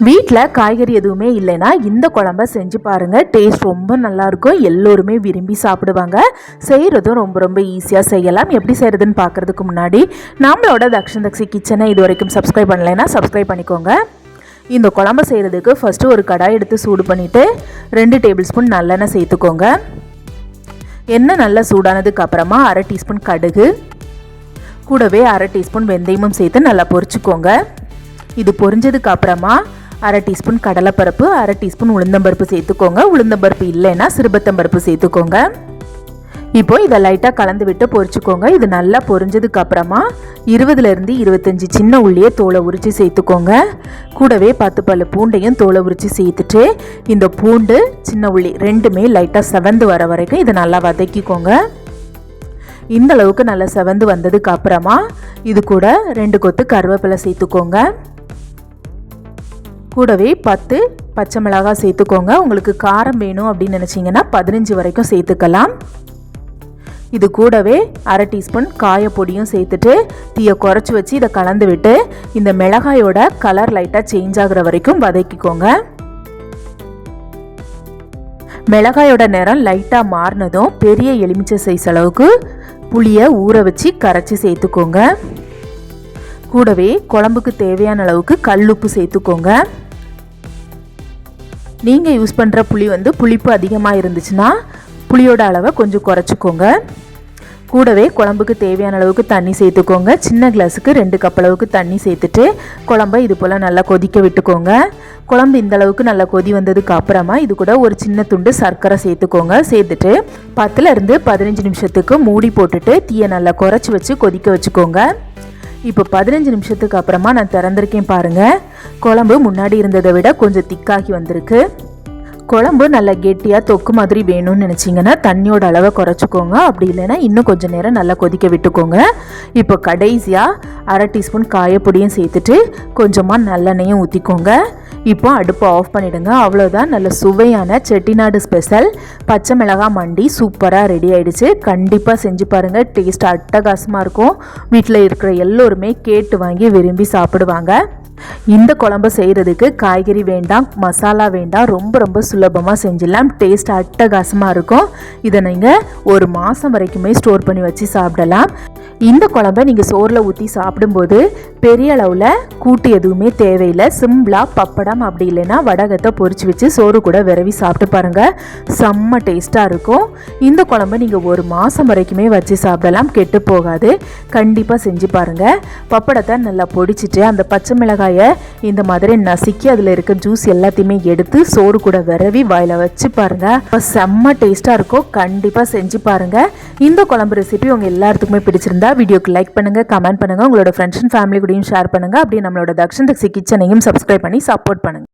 வீட்டில் காய்கறி எதுவுமே இல்லைன்னா இந்த குழம்ப செஞ்சு பாருங்கள் டேஸ்ட் ரொம்ப நல்லாயிருக்கும். எல்லோருமே விரும்பி சாப்பிடுவாங்க. செய்கிறதும் ரொம்ப ரொம்ப ஈஸியாக செய்யலாம். எப்படி செய்கிறதுன்னு பார்க்குறதுக்கு முன்னாடி நம்மளோட தக்ஷன் தக்ஷி கிச்சனை இது வரைக்கும் சப்ஸ்கிரைப் பண்ணலைன்னா சப்ஸ்கிரைப் பண்ணிக்கோங்க. இந்த குழம்பு செய்கிறதுக்கு ஃபஸ்ட்டு ஒரு கடாய் எடுத்து சூடு பண்ணிவிட்டு ரெண்டு டேபிள் ஸ்பூன் நல்லெண்ணெய் சேர்த்துக்கோங்க. எண்ணெய் நல்லா சூடானதுக்கு அப்புறமா அரை டீஸ்பூன் கடுகு. கூடவே அரை டீஸ்பூன் வெந்தயமும் சேர்த்து நல்லா பொரிச்சுக்கோங்க. இது பொரிஞ்சதுக்கு அப்புறமா அரை டீஸ்பூன் கடலைப்பருப்பு அரை டீஸ்பூன் உளுந்தம்பருப்பு சேர்த்துக்கோங்க. உளுந்தம்பருப்பு இல்லைன்னா சிறுபத்தம்பருப்பு சேர்த்துக்கோங்க. இப்போ இதை லைட்டாக கலந்து விட்டு பொரிச்சுக்கோங்க. இது நல்லா பொரிஞ்சதுக்கு அப்புறமா இருபதுலேருந்து இருபத்தஞ்சி சின்ன உள்ளியை தோலை உரித்து சேர்த்துக்கோங்க. கூடவே பத்து பல்லு பூண்டையும் தோலை உரித்து சேர்த்துட்டு இந்த பூண்டு சின்ன உள்ளி ரெண்டுமே லைட்டாக செவந்து வர வரைக்கும் இதை நல்லா வதக்கிக்கோங்க. இந்த அளவுக்கு நல்லா செவந்து வந்ததுக்கு அப்புறமா இது கூட ரெண்டு கொத்து கருவேப்பிலை சேர்த்துக்கோங்க. கூடவே பத்து பச்சை மிளகாய் சேர்த்துக்கோங்க. உங்களுக்கு காரம் வேணும் அப்படின்னு நினச்சிங்கன்னா பதினஞ்சு வரைக்கும் சேர்த்துக்கலாம். இது கூடவே அரை டீஸ்பூன் காயப்பொடியும் சேர்த்துட்டு தீயை குறைச்சி வச்சு இதை கலந்து விட்டு இந்த மிளகாயோட கலர் லைட்டாக சேஞ்ச் ஆகிற வரைக்கும் வதக்கிக்கோங்க. மிளகாயோட நிறம் லைட்டாக மாறினதும் பெரிய எலுமிச்சை சைஸ் அளவுக்கு புளியை ஊற வச்சு கரைச்சி சேர்த்துக்கோங்க. கூடவே குழம்புக்கு தேவையான அளவுக்கு கல்லுப்பு சேர்த்துக்கோங்க. நீங்கள் யூஸ் பண்ணுற புளி வந்து புளிப்பு அதிகமாக இருந்துச்சுன்னா புளியோட அளவை கொஞ்சம் குறைச்சிக்கோங்க. கூடவே குழம்புக்கு தேவையான அளவுக்கு தண்ணி சேர்த்துக்கோங்க. சின்ன கிளாஸுக்கு ரெண்டு கப் அளவுக்கு தண்ணி சேர்த்துட்டு குழம்ப இது போல் நல்லா கொதிக்க விட்டுக்கோங்க. குழம்பு இந்த அளவுக்கு நல்லா கொதி வந்ததுக்கு அப்புறமா இது கூட ஒரு சின்ன துண்டு சர்க்கரை சேர்த்துக்கோங்க. சேர்த்துட்டு பத்துலேருந்து பதினஞ்சு நிமிஷத்துக்கு மூடி போட்டுட்டு தீயை நல்லா குறைச்சி வச்சு கொதிக்க வச்சுக்கோங்க. இப்போ பதினஞ்சு நிமிஷத்துக்கு அப்புறமா நான் திறந்திருக்கேன் பாருங்கள் குழம்பு முன்னாடி இருந்ததை விட கொஞ்சம் திக்காகி வந்திருக்கு. குழம்பு நல்லா கெட்டியாக தொக்கு மாதிரி வேணும்னு நினச்சிங்கன்னா தண்ணியோட அளவை குறைச்சிக்கோங்க. அப்படி இல்லைன்னா இன்னும் கொஞ்சம் நேரம் நல்லா கொதிக்க விட்டுக்கோங்க. இப்போ கடைசியாக அரை டீஸ்பூன் காயப்பொடியும் சேர்த்துட்டு கொஞ்சமாக நல்லெண்ணெயும் ஊற்றிக்கோங்க இப்போ அடுப்பை ஆஃப் பண்ணிவிடுங்க அவ்வளோதான் நல்ல சுவையான செட்டிநாடு ஸ்பெஷல் பச்சை மிளகாய் மண்டி சூப்பராக ரெடி ஆகிடுச்சு கண்டிப்பாக செஞ்சு பாருங்கள் டேஸ்ட் அட்டகாசமாக இருக்கும். வீட்டில் இருக்கிற எல்லோருமே கேட்டு வாங்கி விரும்பி சாப்பிடுவாங்க. இந்த குழம்பு செய்கிறதுக்கு காய்கறி வேண்டாம் மசாலா வேண்டாம். ரொம்ப ரொம்ப சுலபமாக செஞ்சிடலாம். டேஸ்ட் அட்டகாசமாக இருக்கும். இதை நீங்கள் ஒரு மாதம் வரைக்குமே ஸ்டோர் பண்ணி வச்சு சாப்பிடலாம். இந்த குழம்ப நீங்கள் சோறில் ஊற்றி சாப்பிடும்போது பெரிய அளவில் கூட்டு எதுவுமே தேவையில்லை. சிம்பிளாக பப்படம் அப்படி இல்லைன்னா வடகத்தை பொறிச்சு வச்சு சோறு கூட விரவி சாப்பிட்டு பாருங்கள் செம்ம டேஸ்ட்டாக இருக்கும். இந்த குழம்பு நீங்கள் ஒரு மாதம் வரைக்குமே வச்சு சாப்பிடலாம். கெட்டு போகாது. கண்டிப்பாக செஞ்சு பாருங்கள் பப்படத்தை நல்லா பொடிச்சிட்டு அந்த பச்சை மிளகாயை இந்த மாதிரி நசுக்கி அதில் இருக்க ஜூஸ் எல்லாத்தையுமே எடுத்து சோறு கூட விரவி வாயில் வச்சு பாருங்கள் இப்போ செம்ம டேஸ்ட்டாக இருக்கும். கண்டிப்பாக செஞ்சு பாருங்கள் இந்த குழம்பு ரெசிபி உங்கள் எல்லாத்துக்குமே பிடிச்சிருந்தா வீடியோக்கு லைக் பண்ணுங்கள் கமெண்ட் பண்ணுங்கள் உங்களோட ஃப்ரெண்ட்ஸ் அண்ட் ஃபேமிலி கூடயும் ஷேர் பண்ணுங்கள் அப்படியே நம்மளோட தக்ஷன் தக்ஷி கிச்சனையும் சப்ஸ்கிரைப் பண்ணி சப்போர்ட் பண்ணுங்கள்